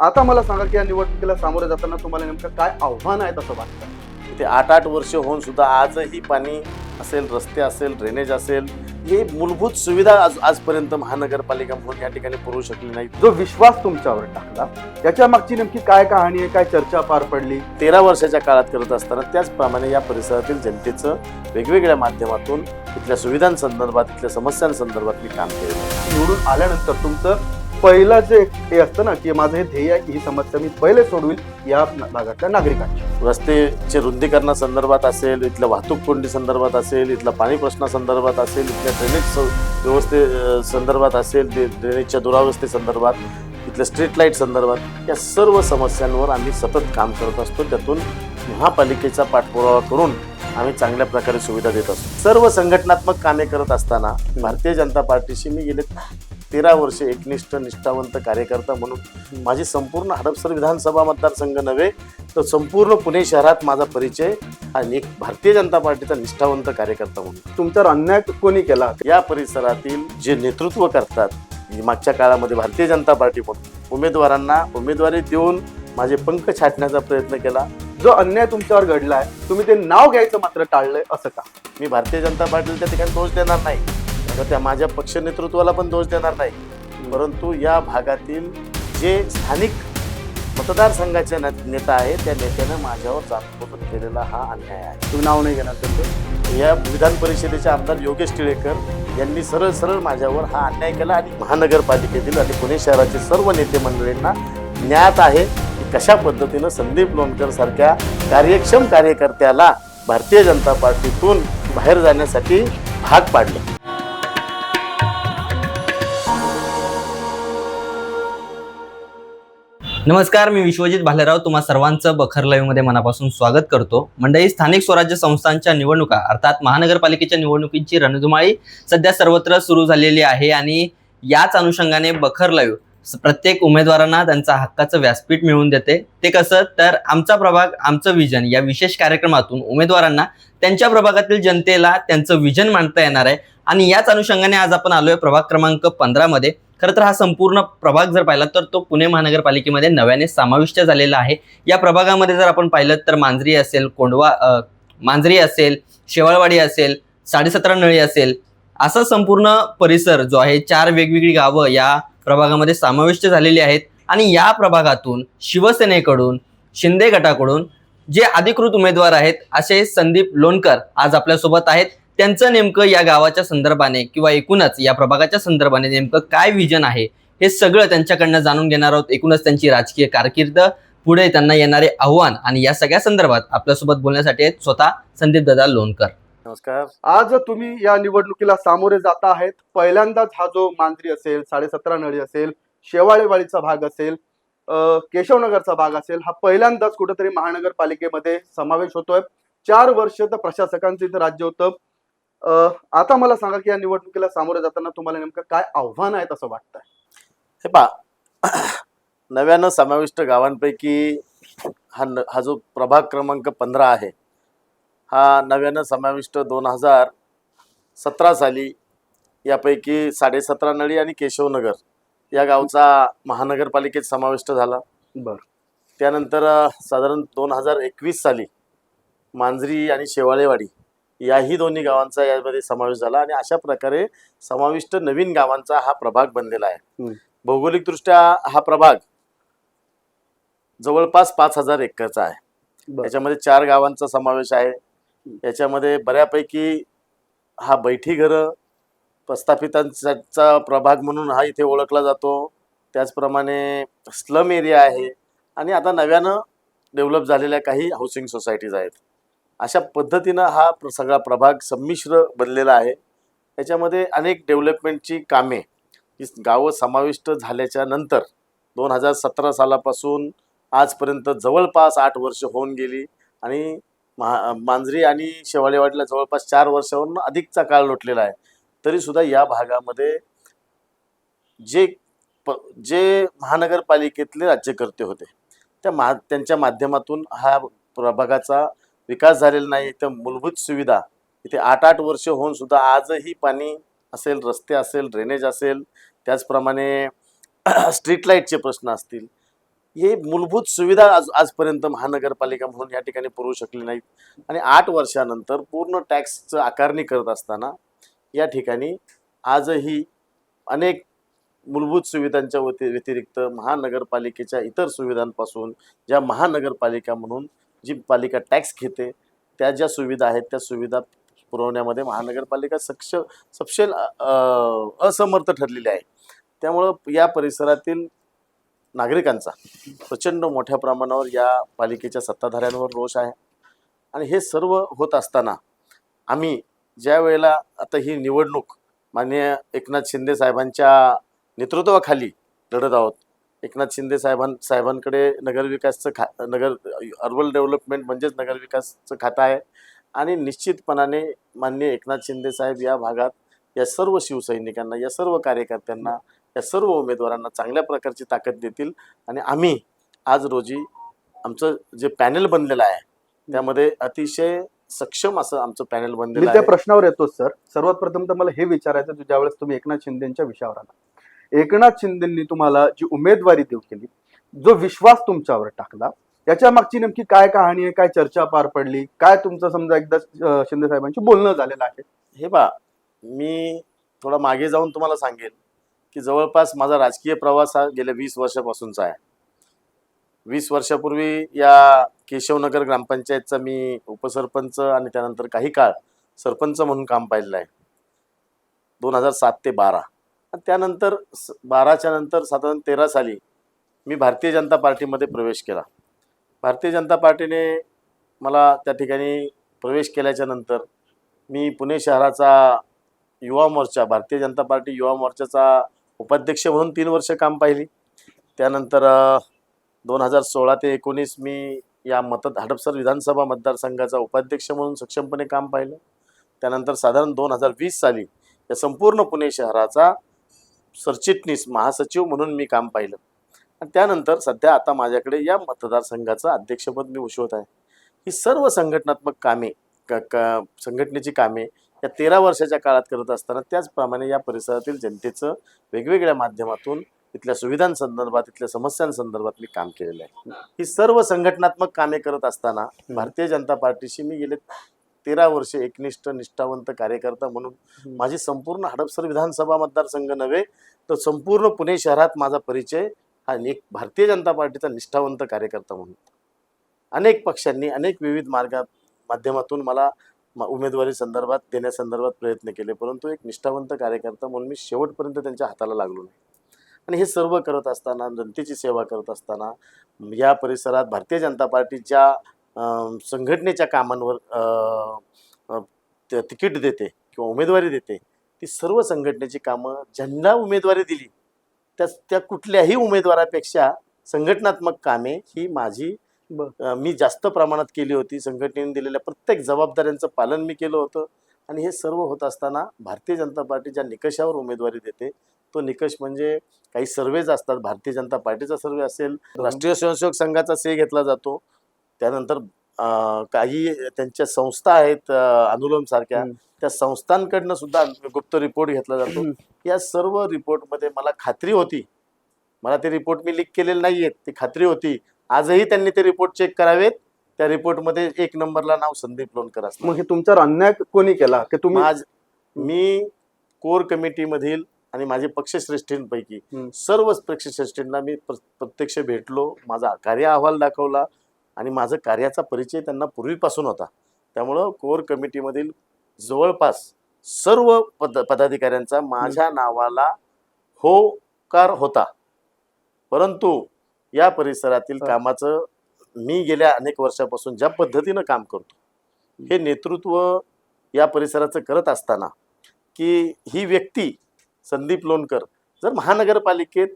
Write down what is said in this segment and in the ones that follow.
आता मला सांगा की या निवडणुकीला सामोरे जाताना तुम्हाला नेमकं काय आव्हान आहेत असं वाटतं? ते आठ आठ वर्ष होऊन सुद्धा आजही पाणी असेल रस्ते असेल ड्रेनेज असेल हे मूलभूत सुविधा आज आजपर्यंत महानगरपालिका म्हणून या ठिकाणी पुरवू शकली नाही जो विश्वास तुमच्यावर टाकला त्याच्या मागची नेमकी काय कहाणी आहे काय चर्चा पार पडली? तेरा वर्षाच्या काळात करत असताना त्याचप्रमाणे या परिसरातील जनतेचं वेगवेगळ्या माध्यमातून इथल्या सुविधांसंदर्भात इथल्या समस्यांसंदर्भात मी काम केलं निवडून आल्यानंतर तुमचं पहिला जे हे असतं ना की माझं हे ध्येय आहे की ही समस्या मी पहिले सोडवील या भागातल्या नागरिकांची. रस्तेचे रुंदीकरणासंदर्भात असेल इथल्या वाहतूक कोंडी संदर्भात असेल इथल्या पाणी प्रश्नासंदर्भात असेल इथल्या ड्रेनेज व्यवस्थे संदर्भात असेल ड्रे- ड्रेनेजच्या दुरावस्थेसंदर्भात इथल्या स्ट्रीट लाइट संदर्भात या सर्व समस्यांवर आम्ही सतत काम करत असतो. त्यातून महापालिकेचा पाठपुरावा करून आम्ही चांगल्या प्रकारे सुविधा देत असतो. सर्व संघटनात्मक कामे करत असताना भारतीय जनता पार्टीशी मी गेले तेरा वर्षे एकनिष्ठ निष्ठावंत कार्यकर्ता म्हणून माझी संपूर्ण हडपसर विधानसभा मतदारसंघ नव्हे तर संपूर्ण पुणे शहरात माझा परिचय आणि एक भारतीय जनता पार्टीचा निष्ठावंत कार्यकर्ता म्हणून. तुमच्यावर अन्याय कोणी केला? या परिसरातील जे नेतृत्व करतात मागच्या काळामध्ये भारतीय जनता पार्टी म्हणून उमेदवारांना उमेदवारी देऊन माझे पंख छाटण्याचा प्रयत्न केला. जो अन्याय तुमच्यावर घडलाय तुम्ही ते नाव घ्यायचं मात्र टाळलंय असं का? मी भारतीय जनता पार्टीला त्या ठिकाणी दोष देणार नाही. तर त्या माझ्या पक्ष नेतृत्वाला पण दोष देणार नाही. परंतु या भागातील जे स्थानिक मतदारसंघाचे ने- नेता आहे त्या नेत्यानं माझ्यावर जातपूर्वक केलेला हा अन्याय आहे. तुम्ही नाव नाही घेणार त्यांचं? या विधान परिषदेचे आमदार योगेश टिळेकर यांनी सरळ सरळ माझ्यावर हा अन्याय केला आणि महानगरपालिकेतील आणि पुणे शहराचे सर्व नेते मंडळींना ज्ञात आहे की कशा पद्धतीनं संदीप लोणकर सारख्या कार्यक्षम कार्यकर्त्याला भारतीय जनता पार्टीतून बाहेर जाण्यासाठी भाग पाडलं. नमस्कार मी विश्वजित भालेराव. तुम्हा सर्वांचं बखर लाईव्हमध्ये मनापासून स्वागत करतो. मंडळी स्थानिक स्वराज्य संस्थांच्या निवडणुका अर्थात महानगरपालिकेच्या निवडणुकीची रणधुमाळी सध्या सर्वत्र सुरू झालेली आहे आणि याच अनुषंगाने बखर लाईव्ह प्रत्येक उमेदवारांना त्यांचा हक्काचं व्यासपीठ मिळवून देते. ते कसं? तर आमचा प्रभाग आमचं विजन या विशेष कार्यक्रमातून उमेदवारांना त्यांच्या प्रभागातील जनतेला त्यांचं विजन मांडता येणार आहे. आणि याच अनुषंगाने आज आपण आलोय प्रभाग क्रमांक पंधरामध्ये. खरं तर हा संपूर्ण प्रभाग जर पाहिला तर तो पुणे महानगरपालिकेमध्ये नव्याने समाविष्ट झालेला आहे. या प्रभागामध्ये जर आपण पाहिलं तर मांजरी असेल कोंडवा मांजरी असेल शेवाळवाडी असेल साडेसतरा नळी असेल असा संपूर्ण परिसर जो आहे चार वेगवेगळी गावं या प्रभागामध्ये समाविष्ट झालेली आहेत. आणि या प्रभागातून शिवसेनेकडून शिंदे गटाकडून जे अधिकृत उमेदवार आहेत असे संदीप लोणकर आज आपल्यासोबत आहेत. त्यांचं नेमकं या गावाच्या संदर्भाने किंवा एकूणच या प्रभागाच्या संदर्भाने नेमकं काय विजन आहे हे सगळं त्यांच्याकडनं जाणून घेणार आहोत. एकूणच त्यांची राजकीय कारकीर्द पुढे त्यांना येणारे आव्हान आणि या सगळ्या संदर्भात आपल्यासोबत बोलण्यासाठी आहेत स्वतः संदीप दादा लोणकर. नमस्कार. आज तुम्ही या निवडणुकीला सामोरे जात आहेत. पहिल्यांदाच हा जो मांजरी असेल साडेसतरा नळी असेल शेवाळेवाडीचा भाग असेल अं, केशवनगरचा भाग असेल हा पहिल्यांदाच कुठेतरी महानगरपालिकेमध्ये समावेश होतोय. चार वर्ष तर प्रशासकांचं इथं राज्य होतं. आता मला सांगा की या निवडणुकीला सामोरे जाताना तुम्हाला नेमकं काय आव्हान आहेत असं वाटतंय? हे पा नव्यानं समाविष्ट गावांपैकी हा न हा जो प्रभाग क्रमांक पंधरा आहे हा नव्यानं समाविष्ट दोन हजार सतरा साली यापैकी साडेसतरा नळी आणि केशवनगर या गावचा महानगरपालिकेत समाविष्ट झाला. बर. त्यानंतर साधारण दोन हजार एकवीस साली मांजरी आणि शेवाळेवाडी याही दोन्ही गावांचा यामध्ये समावेश झाला आणि अशा प्रकारे समाविष्ट नवीन गावांचा हा प्रभाग बनलेला आहे. भौगोलिकदृष्ट्या हा प्रभाग जवळपास पाच हजार एकरचा आहे. याच्यामध्ये चार गावांचा समावेश आहे. याच्यामध्ये बऱ्यापैकी हा बैठी घरं प्रस्थापितांचा प्रभाग म्हणून हा इथे ओळखला जातो. त्याचप्रमाणे स्लम एरिया आहे. आणि आता नव्यानं डेव्हलप झालेल्या काही हाऊसिंग सोसायटीज आहेत. अशा पद्धतीनं हा प्र- सगळा प्रभाग संमिश्र बनलेला आहे. त्याच्यामध्ये अनेक डेव्हलपमेंटची कामे ही गावं समाविष्ट झाल्याच्यानंतर दोन हजार सतरा सालापासून आजपर्यंत जवळपास आठ वर्ष होऊन गेली आणि महा मांजरी आणि शेवाळेवाडीला जवळपास चार वर्षावरून अधिकचा काळ लोटलेला आहे. तरीसुद्धा या भागामध्ये जे प जे महानगरपालिकेतले राज्यकर्ते होते त्या मा त्यांच्या माध्यमातून हा प्रभागाचा विकास झालेला नाही तर मूलभूत सुविधा. इथे आठ आठ वर्ष होऊन सुद्धा आजही पाणी असेल रस्ते असेल ड्रेनेज असेल त्याचप्रमाणे स्ट्रीट लाईटचे प्रश्न असतील. हे मूलभूत सुविधा आज आजपर्यंत महानगरपालिका म्हणून या ठिकाणी पुरवू शकली नाहीत. आणि आठ वर्षानंतर पूर्ण टॅक्सचं आकारणी करत असताना या ठिकाणी आजही अनेक मूलभूत सुविधांच्या व्यतिरिक्त महानगरपालिकेच्या इतर सुविधांपासून ज्या महानगरपालिका म्हणून जी पालिका टॅक्स घेते त्या ज्या सुविधा आहेत त्या सुविधा पुरवण्यामध्ये महानगरपालिका सक्ष सपशेल असमर्थ ठरलेली आहे. त्यामुळं या परिसरातील नागरिकांचा प्रचंड मोठ्या प्रमाणावर या पालिकेच्या सत्ताधाऱ्यांवर रोष आहे. आणि हे सर्व होत असताना आम्ही ज्या वेळेला आता ही निवडणूक माननीय एकनाथ शिंदे साहेबांच्या नेतृत्वाखाली लढत आहोत एकनाथ शिंदे साहेबां साहेबांकडे नगरविकासचं खा नगर अर्बन डेव्हलपमेंट म्हणजेच नगरविकासचं खातं आहे. आणि निश्चितपणाने माननीय एकनाथ शिंदे साहेब या भागात या सर्व शिवसैनिकांना या सर्व कार्यकर्त्यांना या सर्व उमेदवारांना चांगल्या प्रकारची ताकद देतील. आणि आम्ही आज रोजी आमचं जे पॅनल बनलेलं आहे त्यामध्ये अतिशय सक्षम असं आमचं पॅनल बनलेलं त्या प्रश्नावर येतो सर. सर्वात प्रथम तर मला हे विचारायचं ज्यावेळेस तुम्ही एकनाथ शिंदेच्या विषयावर आला एकनाथ शिंदेंनी तुम्हाला जी उमेदवारी देऊ केली जो विश्वास तुमच्यावर टाकला याच्या मागची नेमकी काय कहाणी आहे काय चर्चा पार पडली काय तुमचं समजा एकदा शिंदे साहेबांशी बोलणं झालेलं आहे? हे बा मी थोडा मागे जाऊन तुम्हाला सांगेल की जवळपास माझा राजकीय प्रवास हा गेल्या वीस वर्षापासूनचा आहे. वीस वर्षापूर्वी या केशवनगर ग्रामपंचायतचा मी उपसरपंच आणि त्यानंतर काही काळ सरपंच म्हणून काम पाहिलेलं आहे. दोन हजार सात ते बारा. त्यानंतर स- बाराच्या नंतर साधारण तेरा साली मी भारतीय जनता पार्टीमध्ये प्रवेश केला. भारतीय जनता पार्टीने मला त्या ठिकाणी प्रवेश केल्याच्यानंतर मी पुणे शहराचा युवा मोर्चा भारतीय जनता पार्टी युवा मोर्चाचा उपाध्यक्ष म्हणून तीन वर्ष काम पाहिली. त्यानंतर दोन हजार सोळा ते एकोणीस मी या मत हडपसर विधानसभा मतदारसंघाचा उपाध्यक्ष म्हणून सक्षमपणे काम पाहिलं. त्यानंतर साधारण दोन हजार वीस साली या संपूर्ण पुणे शहराचा सरचिटणीस महासचिव म्हणून मी काम पाहिलं. आणि त्यानंतर सध्या आता माझ्याकडे या मतदारसंघाचं अध्यक्षपद मी उशवत आहे. ही सर्व संघटनात्मक कामे क क संघटनेची कामे या तेरा वर्षाच्या काळात करत असताना त्याचप्रमाणे या परिसरातील जनतेचं वेगवेगळ्या माध्यमातून इथल्या सुविधांसंदर्भात इथल्या समस्यांसंदर्भात मी काम केलेलं आहे. ही सर्व संघटनात्मक कामे करत असताना भारतीय जनता पार्टीशी मी गेले तेरा वर्ष एकनिष्ठ निष्ठावंत कार्यकर्ता म्हणून माझी संपूर्ण हडपसर विधानसभा मतदारसंघ नव्हे तर संपूर्ण पुणे शहरात माझा परिचय हा एक भारतीय जनता पार्टीचा निष्ठावंत कार्यकर्ता म्हणून. अनेक पक्षांनी अनेक विविध मार्गात माध्यमातून मला उमेदवारी संदर्भात देण्यासंदर्भात प्रयत्न केले परंतु एक निष्ठावंत कार्यकर्ता म्हणून मी शेवटपर्यंत त्यांच्या हाताला लागलो नाही. आणि हे सर्व करत असताना जनतेची सेवा करत असताना या परिसरात भारतीय जनता पार्टीच्या संघटनेच्या कामांवर तिकीट देते किंवा उमेदवारी देते. ती सर्व संघटनेची कामं ज्यांना उमेदवारी दिली त्या त्या कुठल्याही उमेदवारापेक्षा संघटनात्मक कामे ही माझी मी जास्त प्रमाणात केली होती. संघटनेने दिलेल्या प्रत्येक जबाबदाऱ्यांचं पालन मी केलं होतं. आणि हे सर्व होत असताना भारतीय जनता पार्टी ज्या निकषावर उमेदवारी देते तो निकष म्हणजे काही सर्वेज असतात. भारतीय जनता पार्टीचा सर्वे असेल राष्ट्रीय स्वयंसेवक संघाचा से घेतला जातो. त्यानंतर काही त्यांच्या संस्था आहेत अनुलोम सारख्या. त्या संस्थांकडनं सुद्धा गुप्त रिपोर्ट घेतला जातो. या सर्व रिपोर्टमध्ये मला खात्री होती. मला ते रिपोर्ट मी लीक केलेले नाही आहेत ती खात्री होती. आजही त्यांनी ते रिपोर्ट चेक करावेत. त्या रिपोर्टमध्ये एक नंबरला नाव संदीप लोणकर असणार. मग हे तुमच्यावर अन्याय कोणी केला? की तुम्ही माझ मी कोर कमिटीमधील आणि माझे पक्षश्रेष्ठींपैकी हम्म. सर्व पक्षश्रेष्ठींना मी प्र- प्रत्यक्ष भेटलो. माझा कार्य अहवाल दाखवला. आणि माझं कार्याचा परिचय त्यांना पूर्वीपासून होता. त्यामुळं कोर कमिटीमधील जवळपास सर्व पद पदाधिकाऱ्यांचा माझ्या नावाला होकार होता. परंतु या परिसरातील. कामाचं मी गेल्या अनेक वर्षापासून ज्या पद्धतीनं काम करतो हे नेतृत्व या परिसराचं करत असताना की ही व्यक्ती संदीप लोणकर जर महानगरपालिकेत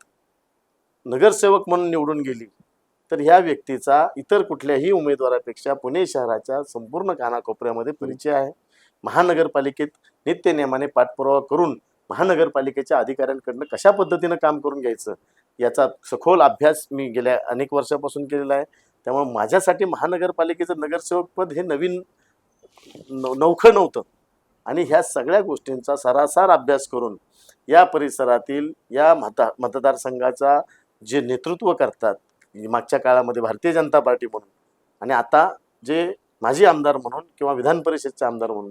नगरसेवक म्हणून निवडून गेली तर ह्या व्यक्तीचा इतर कुठल्याही उमेदवारापेक्षा पुणे शहराच्या संपूर्ण कानाकोपऱ्यामध्ये परिचय आहे. महानगरपालिकेत नित्यनेमाने पाठपुरावा करून महानगरपालिकेच्या अधिकाऱ्यांकडनं कशा पद्धतीनं काम करून घ्यायचं याचा सखोल अभ्यास मी गेल्या अनेक वर्षापासून केलेला आहे. त्यामुळे माझ्यासाठी महानगरपालिकेचं नगरसेवक पद हे नवीन नव नवखं नव्हतं. आणि ह्या सगळ्या गोष्टींचा सरासर अभ्यास करून या परिसरातील या मता मतदारसंघाचा जे नेतृत्व करतात मागच्या काळामध्ये भारतीय जनता पार्टी म्हणून आणि आता जे माजी आमदार म्हणून किंवा विधान परिषदचे आमदार म्हणून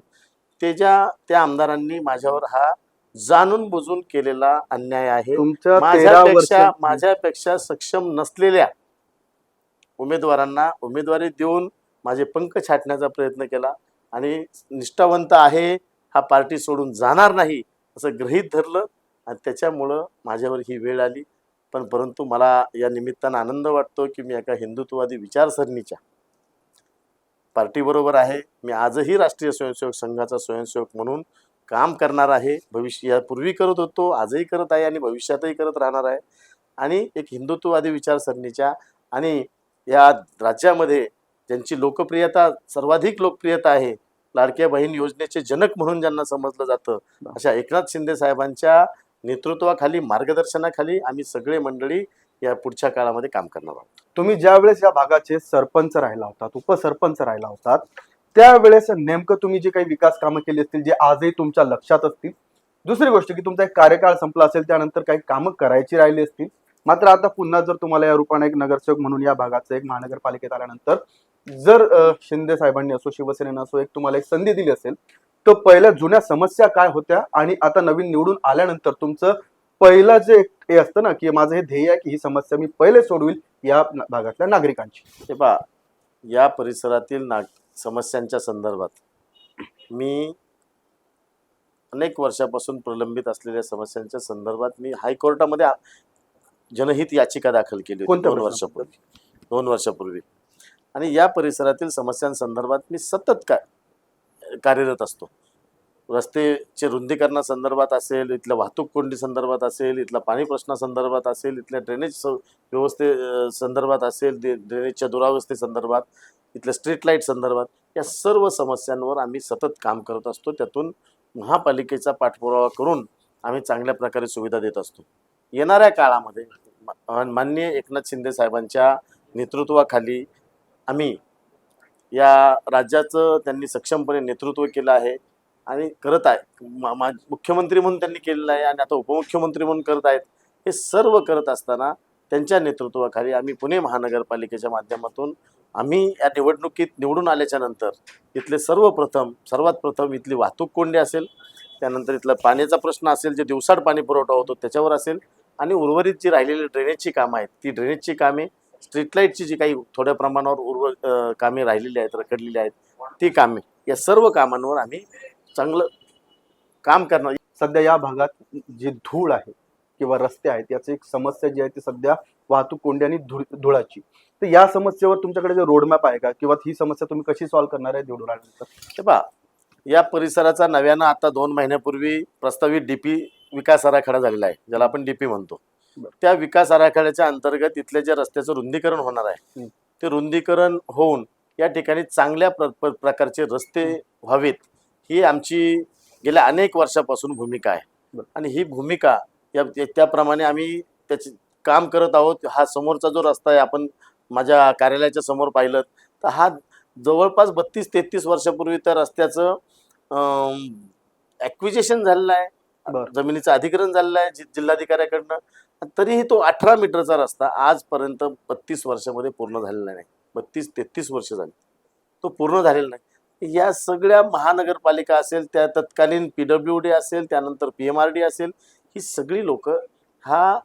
ते ज्या त्या आमदारांनी माझ्यावर हा जाणून बुजून केलेला अन्याय आहे. माझ्यापेक्षा माझ्यापेक्षा सक्षम नसलेल्या उमेदवारांना उमेदवारी देऊन माझे पंख छाटण्याचा प्रयत्न केला आणि निष्ठावंत आहे हा पार्टी सोडून जाणार नाही असं गृहीत धरलं आणि त्याच्यामुळं माझ्यावर ही वेळ आली. पण परंतु मला या निमित्तानं आनंद वाटतो की मी एका हिंदुत्ववादी विचारसरणीच्या पार्टीबरोबर आहे. मी आजही राष्ट्रीय स्वयंसेवक संघाचा स्वयंसेवक म्हणून काम करणार आहे. भविष्य यापूर्वी करत होतो आजही करत आहे आणि भविष्यातही करत राहणार आहे. आणि एक हिंदुत्ववादी विचारसरणीच्या आणि या राज्यामध्ये ज्यांची लोकप्रियता सर्वाधिक लोकप्रियता आहे लाडक्या बहीण योजनेचे जनक म्हणून ज्यांना समजलं जातं अशा एकनाथ शिंदे साहेबांच्या नेतृत्वाखाली मार्गदर्शनाखाली आम्ही सगळे मंडळी या पुढच्या काळामध्ये काम करणार आहोत. तुम्ही ज्या वेळेस या भागाचे सरपंच राहिला होतात उपसरपंच राहिला होतात त्यावेळेस नेमकं तुम्ही जे काही विकास कामं केली असतील जे आजही तुमच्या लक्षात असतील दुसरी गोष्ट की तुमचा एक कार्यकाळ संपला असेल त्यानंतर काही कामं करायची राहिली असतील मात्र आता पुन्हा जर तुम्हाला या रूपाने एक नगरसेवक म्हणून या भागाचं एक महानगरपालिकेत आल्यानंतर जर शिंदे साहेबांनी असो शिवसेनेनं असो एक तुम्हाला एक संधी दिली असेल तर पहिल्या जुन्या समस्या काय होत्या आणि आता नवीन निवडून आल्यानंतर तुमचं पहिलं जे हे असतं ना की माझं हे ध्येय आहे की ही समस्या मी पहिले सोडविल या भागातल्या नागरिकांची. हे पहा या परिसरातील नाग समस्यांच्या संदर्भात मी अनेक वर्षापासून प्रलंबित असलेल्या समस्यांच्या संदर्भात मी हायकोर्टामध्ये जनहित याचिका दाखल केली दोन? वर्षापूर्वी. दोन वर्षापूर्वी. आणि या परिसरातील समस्यांसंदर्भात मी सतत का कार्यरत असतो. रस्तेचे रुंदीकरणासंदर्भात असेल इथल्या वाहतूक कोंडी संदर्भात असेल इथल्या पाणी प्रश्नासंदर्भात असेल इथल्या ड्रेनेज स- व्यवस्थे संदर्भात असेल ड्रेनेजच्या दुरावस्थेसंदर्भात इथल्या स्ट्रीट लाइट संदर्भात या सर्व समस्यांवर आम्ही सतत काम करत असतो. त्यातून महापालिकेचा पाठपुरावा करून आम्ही चांगल्या प्रकारे सुविधा देत असतो. येणाऱ्या काळामध्ये माननीय एकनाथ शिंदे साहेबांच्या नेतृत्वाखाली आम्ही या राज्याचं त्यांनी सक्षमपणे नेतृत्व केलं आहे आणि करत आहे. मा- मा- मुख्यमंत्री म्हणून त्यांनी केलेलं आहे आणि आता उपमुख्यमंत्री म्हणून करत आहेत. हे सर्व करत असताना त्यांच्या नेतृत्वाखाली आम्ही पुणे महानगरपालिकेच्या माध्यमातून आम्ही या निवडणुकीत निवडून आल्याच्यानंतर इथले सर्वप्रथम सर्वात प्रथम इथली वाहतूक कोंडी असेल त्यानंतर इथला पाण्याचा प्रश्न असेल जे दिवसाड पाणी पुरवठा होतो त्याच्यावर असेल आणि उर्वरित जी राहिलेली ड्रेनेजची कामं आहेत ती ड्रेनेजची कामे स्ट्रीटलाईटची जी काही थोड्या प्रमाणावर उर्व कामे राहिलेली आहेत रखडलेली आहेत ती कामे या सर्व कामांवर आम्ही चांगलं काम करणार. सध्या या भागात जी धूळ आहे किंवा रस्ते आहेत याची एक समस्या जी आहे ती सध्या वाहतूक कोंडी आणि धूळ धुळाची. तर या समस्येवर तुमच्याकडे जे रोडमॅप आहे का? किंवा ही समस्या तुम्ही कशी सॉल्व्ह करणार आहे निवडून आल्यानंतर पहा या परिसराचा नव्यानं आता दोन महिन्यापूर्वी प्रस्तावित डीपी विकास आराखडा झालेला आहे ज्याला आपण डीपी म्हणतो. त्या विकास आराखड्याच्या अंतर्गत इथल्या ज्या रस्त्याचं रुंदीकरण होणार आहे. ते रुंदीकरण होऊन या ठिकाणी चांगल्या प्र प्र- प्रकारचे रस्ते व्हावेत ही आमची गेल्या अनेक वर्षापासून भूमिका आहे. आणि ही भूमिका या त्या- त्याप्रमाणे आम्ही त्याचे काम करत आहोत हा समोरचा जो रस्ता आहे आपण माझ्या कार्यालयाच्या समोर पाहिलं तर हा जवळपास बत्तीस तेहतीस वर्षापूर्वी त्या रस्त्याचं ॲक्विजेशन झालेलं आहे. जमिनीचं अधिग्रहण झालेलं आहे जिल्हाधिकाऱ्याकडनं. तरीही तो अठरा मीटरचा रस्ता आजपर्यंत बत्तीस वर्षामध्ये पूर्ण झालेला नाही. बत्तीस तेहतीस वर्ष झाली. तो पूर्ण झालेला नाही. या सगळ्या महानगरपालिका असेल त्या तत्कालीन पी डब्ल्यू डी असेल त्यानंतर पी एम आर डी असेल ही सगळी लोक हा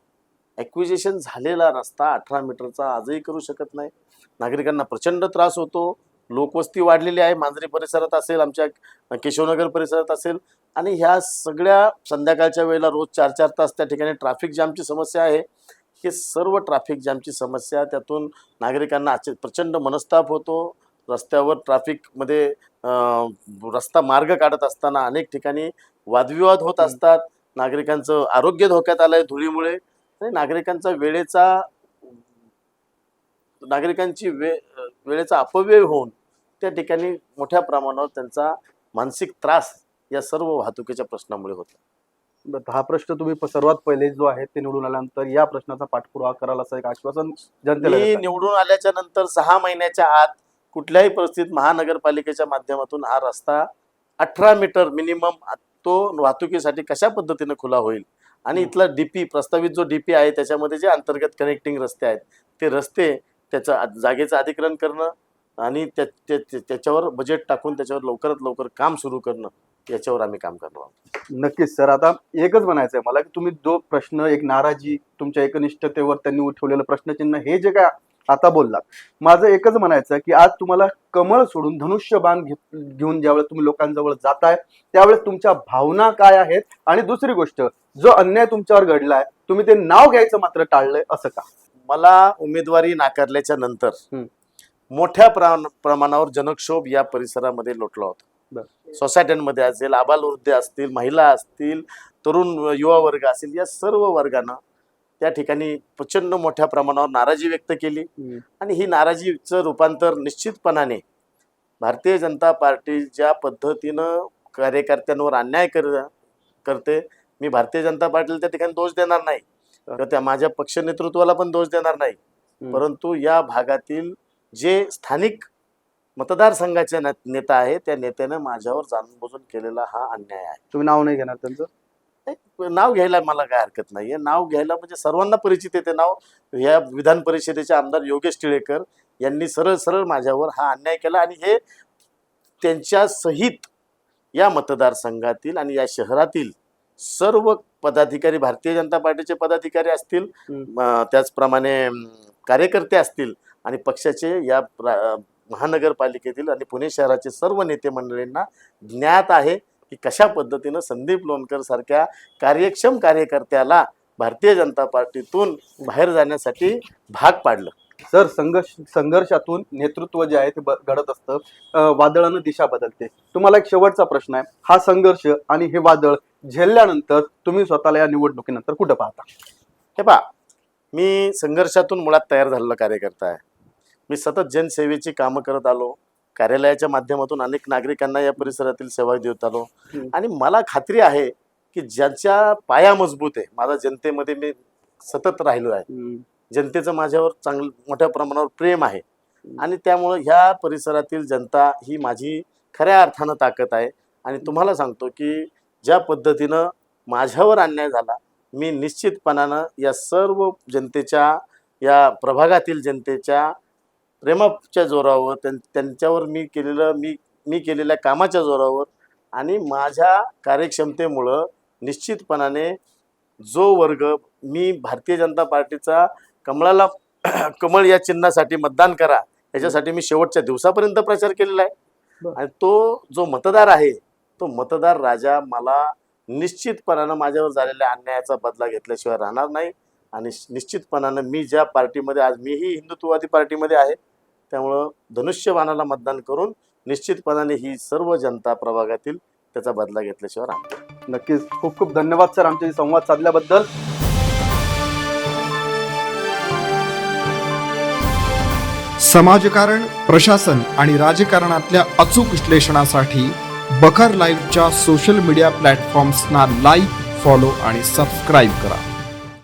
ॲक्विजेशन झालेला रस्ता अठरा मीटरचा आजही करू शकत नाही. नागरिकांना प्रचंड त्रास होतो. लोकवस्ती वाढलेली आहे. मांजरी परिसरात असेल आमच्या केशवनगर परिसरात असेल. आणि ह्या सगळ्या संध्याकाळच्या वेळेला रोज चार चार तास त्या ठिकाणी ट्रॅफिक जामची समस्या आहे. हे सर्व ट्रॅफिक जामची समस्या त्यातून नागरिकांना आचे प्रचंड मनस्ताप होतो. रस्त्यावर ट्रॅफिकमध्ये रस्ता मार्ग काढत असताना अनेक ठिकाणी वादविवाद होत. असतात. नागरिकांचं आरोग्य धोक्यात आलंय धुळीमुळे. आणि नागरिकांचा वेळेचा नागरिकांची वे वेळेचा अपव्यय होऊन त्या ठिकाणी मोठ्या प्रमाणावर त्यांचा मानसिक त्रास या सर्व वाहतुकीच्या प्रश्नामुळे होतो बरं, हा प्रश्न तुम्ही सर्वात पहिले जो आहे ते निवडून आल्यानंतर या प्रश्नाचा पाठपुरावा कराल असं एक आश्वासन जनतेला मी. निवडून आल्याच्यानंतर सहा महिन्याच्या आत कुठल्याही परिस्थितीत महानगरपालिकेच्या माध्यमातून हा रस्ता अठरा मीटर मिनिमम तो वाहतुकीसाठी कशा पद्धतीने खुला होईल? आणि इथला डीपी प्रस्तावित जो डीपी आहे त्याच्यामध्ये जे अंतर्गत कनेक्टिंग रस्ते आहेत ते रस्ते त्याचं जागेचं अधिग्रहण करणं आणि त्या- त्या- त्या- त्याच्यावर बजेट टाकून त्याच्यावर लवकरात लवकर काम सुरू करणं. याच्यावर आम्ही काम करणार आहोत नक्कीच सर आता एकच म्हणायचंय मला की तुम्ही जो प्रश्न एक नाराजी तुमच्या एकनिष्ठतेवर त्यांनी उठवलेलं प्रश्नचिन्ह हे जे काय आता बोललात माझं एकच म्हणायचं की आज तुम्हाला कमळ सोडून धनुष्यबाण घेऊन ज्यावेळेस तुम्ही लोकांजवळ जाताय त्यावेळेस तुमच्या भावना काय आहेत आणि दुसरी गोष्ट जो अन्याय तुमच्यावर घडलाय तुम्ही ते नाव घ्यायचं मात्र टाळलंय असं का मला उमेदवारी नाकारल्याच्या नंतर. मोठ्या प्रा- प्रमाणावर जनक्षोभ या परिसरामध्ये लोटला होता. सोसायट्यांमध्ये असेल आबालवृद्ध असतील महिला असतील तरुण युवा वर्ग असतील या सर्व वर्गानं त्या ठिकाणी प्रचंड मोठ्या प्रमाणावर नाराजी व्यक्त केली. आणि ही नाराजीचं रूपांतर निश्चितपणाने भारतीय जनता पार्टी ज्या पद्धतीनं कार्यकर्त्यांवर अन्याय कर करते मी भारतीय जनता पार्टीला त्या ठिकाणी दोष देणार नाही. त्या माझ्या पक्ष नेतृत्वाला पण दोष देणार नाही. परंतु या भागातील जे स्थानिक मतदारसंघाचे ने- नेता आहे त्या नेत्यानं माझ्यावर जाणून बुजून केलेला हा अन्याय आहे. तुम्ही नाव नाही घेणार त्यांचं? नाव घ्यायला मला काय हरकत नाहीये. नाव घ्यायला म्हणजे सर्वांना परिचित आहे ते नाव. या विधान परिषदेचे आमदार योगेश टिळेकर यांनी सरळ सरळ माझ्यावर हा अन्याय केला आणि हे त्यांच्या सहित या मतदारसंघातील आणि या शहरातील सर्व पदाधिकारी भारतीय जनता पार्टीचे पदाधिकारी असतील त्याचप्रमाणे कार्यकर्ते असतील आणि पक्षाचे या महानगरपालिकेतील आणि पुणे शहराचे सर्व नेते मंडळींना ज्ञात आहे की कशा पद्धतीनं संदीप लोणकर सारख्या कार्यक्षम कार्यकर्त्याला भारतीय जनता पार्टीतून बाहेर जाण्यासाठी भाग पाडलं. सर संघर्ष संघर्षातून नेतृत्व जे आहे ते घडत असतं. वादळानं दिशा बदलते. तुम्हाला एक शेवटचा प्रश्न आहे. हा संघर्ष आणि हे वादळ झेलल्यानंतर तुम्ही स्वतःला या निवडणुकीनंतर कुठं पाहता? हे पा मी संघर्षातून मुळात तयार झालेला कार्यकर्ता आहे. मी सतत जनसेवेची कामं करत आलो. कार्यालयाच्या माध्यमातून अनेक नागरिकांना या परिसरातील सेवा देत आलो. आणि मला खात्री आहे की ज्याच्या पाया मजबूत आहे माझा जनतेमध्ये मी सतत राहिलो आहे. जनतेचं माझ्यावर चांगलं मोठ्या प्रमाणावर प्रेम आहे. आणि त्यामुळं ह्या परिसरातील जनता ही माझी खऱ्या अर्थानं ताकद आहे. आणि तुम्हाला सांगतो की ज्या पद्धतीनं माझ्यावर अन्याय झाला मी निश्चितपणानं या सर्व जनतेच्या या प्रभागातील जनतेच्या प्रेमाच्या जोरावर त्यां त्यांच्यावर मी केलेलं मी मी केलेल्या कामाच्या जोरावर आणि माझ्या कार्यक्षमतेमुळं निश्चितपणाने जो वर्ग मी भारतीय जनता पार्टीचा कमळाला कमळ या चिन्हासाठी मतदान करा याच्यासाठी मी शेवटच्या दिवसापर्यंत प्रचार केलेला आहे. आणि तो जो मतदार आहे तो मतदार राजा मला निश्चितपणानं माझ्यावर झालेल्या अन्यायाचा बदला घेतल्याशिवाय राहणार नाही आणि निश्चितपणानं मी ज्या पार्टीमध्ये आज मीही हिंदुत्ववादी पार्टीमध्ये आहे त्यामुळं धनुष्यबाणाला मतदान करून निश्चितपणाने ही सर्व जनता प्रभागातील त्याचा बदला घेतल्याशिवाय राहणार. नक्कीच. खूप खूप धन्यवाद सर आमच्याशी संवाद साधल्याबद्दल. समाजकारण प्रशासन आणि राजकारणातल्या अचूक विश्लेषणासाठी बखर लाईव्हच्या सोशल मीडिया प्लॅटफॉर्म्सना लाईक फॉलो आणि सबस्क्राईब करा.